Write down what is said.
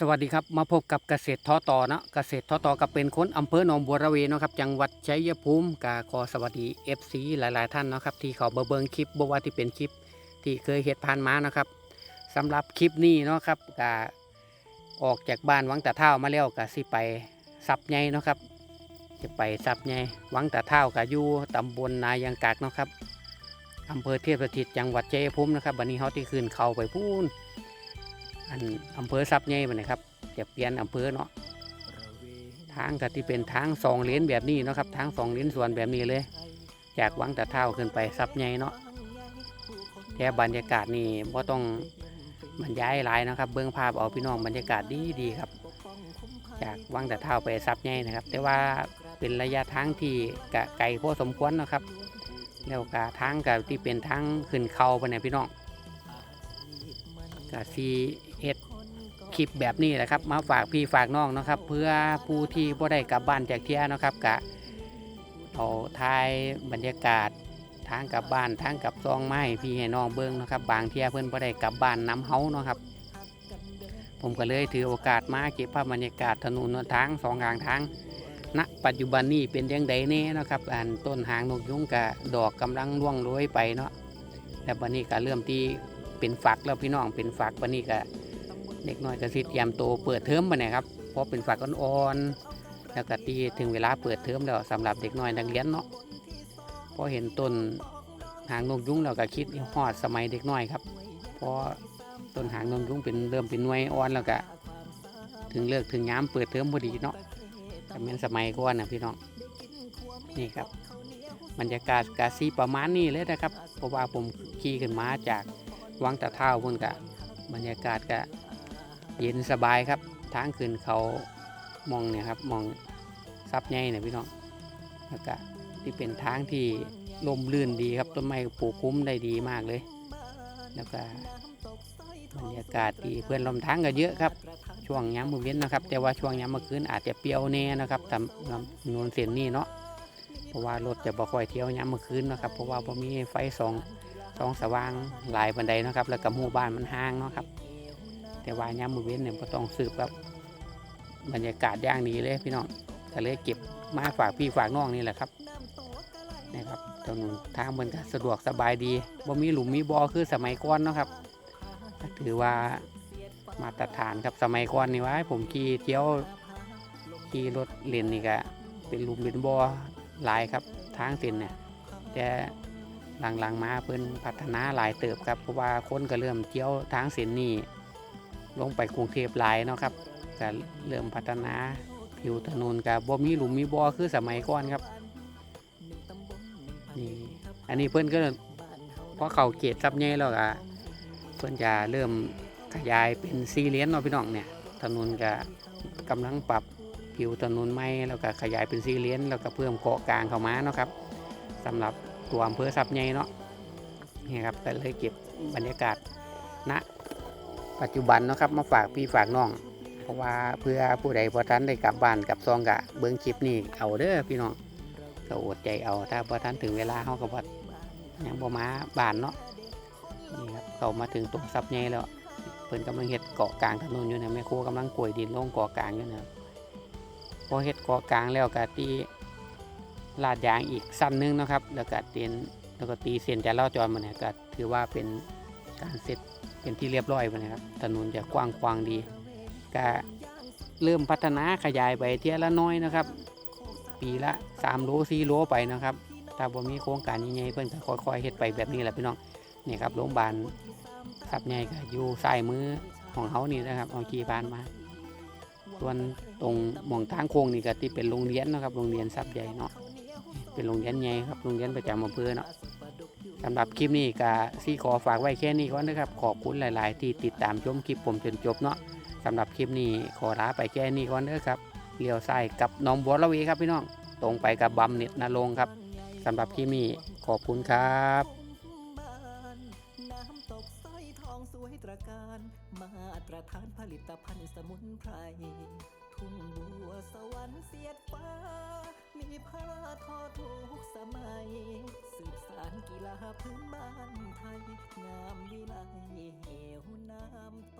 สวัสดีครับมาพบกับเกษตรท้อต่อนะเกษตรท้อต่อกับเป็นคนอำเภอหนองบัวระเวนะครับจังหวัดชัยภูมิกาขอสวัสดี FC หลาย ๆ ท่านนะครับที่เขาเบอร์เบิงคลิปบว่าที่เป็นคลิป ที่เคยเห็ดผ่านมานะครับสำหรับคลิปนี้นะครับกาออกจากบ้านวังตะเท่ามาแล้วกาสิไปซับใหญ่เนะครับ จะไปซับใหญ่วังตะเท่ากาอยู่ตำบลนายังกากนะครับอำเภอเทพสถิตจังหวัดชัยภูมินะครับวันนี้เขาที่คืนเขาไปพูน อันอำเภอซับใหญ่บัดนะครับจะเปลี่ยนอำเภอเนาะทางก็ที่เป็นทางสองเลนแบบนี้เนาะครับทางสองเลนส่วนแบบนี้เลยจากวังตะเท่าขึ้นไปซับใหญ่เนาะแค่บรรยากาศนี่บ่ต้องบรรยายหลายนะครับ เบื้องภาพเอาพี่น้องบรรยากาศดีดีครับ จากวังตะเท่าไปซับใหญ่นะครับ แต่ว่าเป็นระยะทางที่กะไกลพอสมควรนะครับแล้วกะทางกะที่เป็นทางขึ้นเขาไปเนี่ยพี่น้อง ก็ซีเอ็ดคลิปแบบนี้แหละครับ มาฝากพี่ฝากน้องนะครับ เพื่อผู้ที่บ่ได้กลับบ้านจากเที่ยนะครับกะเอาถ่ายบรรยากาศทางกลับบ้านทางกลับซองไม้พี่ให้น้องเบิ้งนะครับ บางเที่ยเพิ่อนบ่ได้กลับบ้านน้ำเฮาเนาะครับ ผมก็เลยถือโอกาสมาเก็บภาพบรรยากาศถนนหนทางสองทางทางณปัจจุบันนี้เป็นยังไงแน่นะครับอันต้นหางนกยุงกะดอกกำลังร่วงโรยไปเนาะแต่วันนี้ก็เริ่มที่ เป็นฝักแล้วพี่น้องเป็นฝักวันนี้ก็เด็กน้อยก็สิเตรียมโตเปิดเทอมไปเนี่ยครับเพราะเป็นฝักอ่อนๆแล้วก็ตีถึงเวลาเปิดเทอมแล้วสำหรับเด็กน้อยนักเรียนเนาะพอเห็นต้นหางนกยุงเราก็คิดฮอดสมัยเด็กน้อยครับเพราะต้นหางนกยุงเป็นเริ่มเป็นหน่วยอ่อนแล้วก็ถึงเลิกถึงย้ำเปิดเทอมพอดีเนาะแต่เป็นสมัยก่อนนะพี่น้องนี่ครับบรรยากาศกาซีประมาณนี้เลยนะครับเพราะว่าผมขี่ขึ้นมาจาก วังตะเท่าพุ่นกะบรรยากาศก็เย็นสบายครับ ทางขึ้นเขามองเนี่ยครับมองซับใหญ่เนี่ยพี่น้องแล้วก็ที่เป็นทางที่ลมลื่นดีครับต้นไม้ปลูกคุ้มได้ดีมากเลย แล้วก็บรรยากาศดีเพื่อนลมทางก็เยอะครับ ช่วงย้ำมือเว้นนะครับ แต่ว่าช่วงย้ำเมื่อคืนอาจจะเปรียวแน่นะครับสำหรับถนนเส้นนี้เนาะเพราะว่ารถจะบ่ค่อยเที่ยวยามมื้อคืนนะครับ เพราะว่าบ่มีไฟสอง สองสว่างหลายบันไดนะครับ แล้วก็หมู่บ้านมันห่างเนาะครับ แต่ว่ายามมือเว้นเนี่ยบ่ต้องสืบครับบรรยากาศย่างดีเลยพี่น้องก็เลยเก็บมาฝากพี่ฝากน้องนี่แหละครับนะครับถนนทางมันก็สะดวกสบายดีบ่มีหลุมมีบ่อคือสมัยก่อนเนาะครับ ถือว่ามาตรฐานครับสมัยก่อนนี่ว่าผมขี่เที่ยวขี่รถเล่นนี่ก็เป็นหลุมเป็นบ่อหลายครับทางเส้นเนี่ยแต่ หลังๆมาเพิ่นพัฒนาหลายเติบครับเพราะว่าคนก็เริ่มเที่ยวทางเส้นนี้ลงไปกรุงเทพหลายเนาะครับก็เริ่มพัฒนาผิวถนนกับบ่มีหลุมมีบ่อคือสมัยก่อนครับนี่อันนี้เพิ่นก็พอเขาเขตซับใหญ่แล้วก็เพิ่นจะเริ่มขยายเป็นสี่เลียนเนาะพี่น้องเนี่ยถนนก็กำลังปรับผิวถนนไม้แล้วก็ขยายเป็นสี่เลียนแล้วก็เพิ่มเกาะกลางเข้ามาเนาะครับสำหรับ ตัวอำเภอสับใหญ่เนาะนี่ครับก็เลยเก็บบรรยากาศณปัจจุบันนะครับมาฝากพี่ฝากน้อง เพราะว่าเพื่อผู้ใดพอท่านได้กลับบ้านกลับซองกะเบิ้งคลิปนี่เอาเด้อพี่น้องก็อดใจเอาถ้าพอท่านถึงเวลาเขาก็บ่ยังบ่มาบ้านเนาะนี่ครับเขามาถึงตรงสับใหญ่แล้วเพิ่นกำลังเฮ็ดเกาะกลางถนนอยู่นะแม่ครัวกำลังกลวยดินลงเกาะกลางอยู่นะพอเฮ็ดเกาะกลางแล้วก็ตี ลาดยางอีกสั้นนึงนะครับ แล้วก็เตียนแล้วก็ตีเส้นจะล่าจรมาเนี่ยก็ถือว่าเป็นการเสร็จเป็นที่เรียบร้อยไปนะครับ ถนนจะกว้างขวางดี ก็เริ่มพัฒนาขยายไปเทียละน้อยนะครับ ปีละ3โล4โลไปนะครับ ถ้าบ่มีโครงการใหญ่ๆเพิ่นก็ค่อยๆเฮ็ดไปแบบนี้แหละพี่น้องนี่ครับโรงพยาบาลสับใหญ่ก็อยู่ซ้ายมือของเขานี่นะครับเอาขี่ผ่านมาส่วนตรงหม่องทางโค้งนี่ก็ที่เป็นโรงเรียนนะครับโรงเรียนซับใหญ่เนาะ เป็นโรงเรียนใหญ่ครับโรงเรียนประจำอำเภอเนาะสำหรับคลิปนี้ก็ซี่ขอฝากไว้แค่นี้ก่อนนะครับ ขอบคุณหลาย ๆ ที่ติดตามชมคลิปผมจนจบเนาะสำหรับคลิปนี้ขอลาไปแค่นี้ก่อนเด้อครับเลี้ยวซ้ายกับน้องบัวระวีครับพี่น้อง ตรงไปกับบำเน็จนรงครับสำหรับคลิปนี้ขอบคุณครับตรการมาตรฐานผลิตภัณฑ์สมุนไพรทุ่งบัวสวรรค์เสียดฟ้า มีผ้าทอทุกสมัย สืบสานกีฬาพื้นบ้านไทย งามวิไลเหวน้ำโต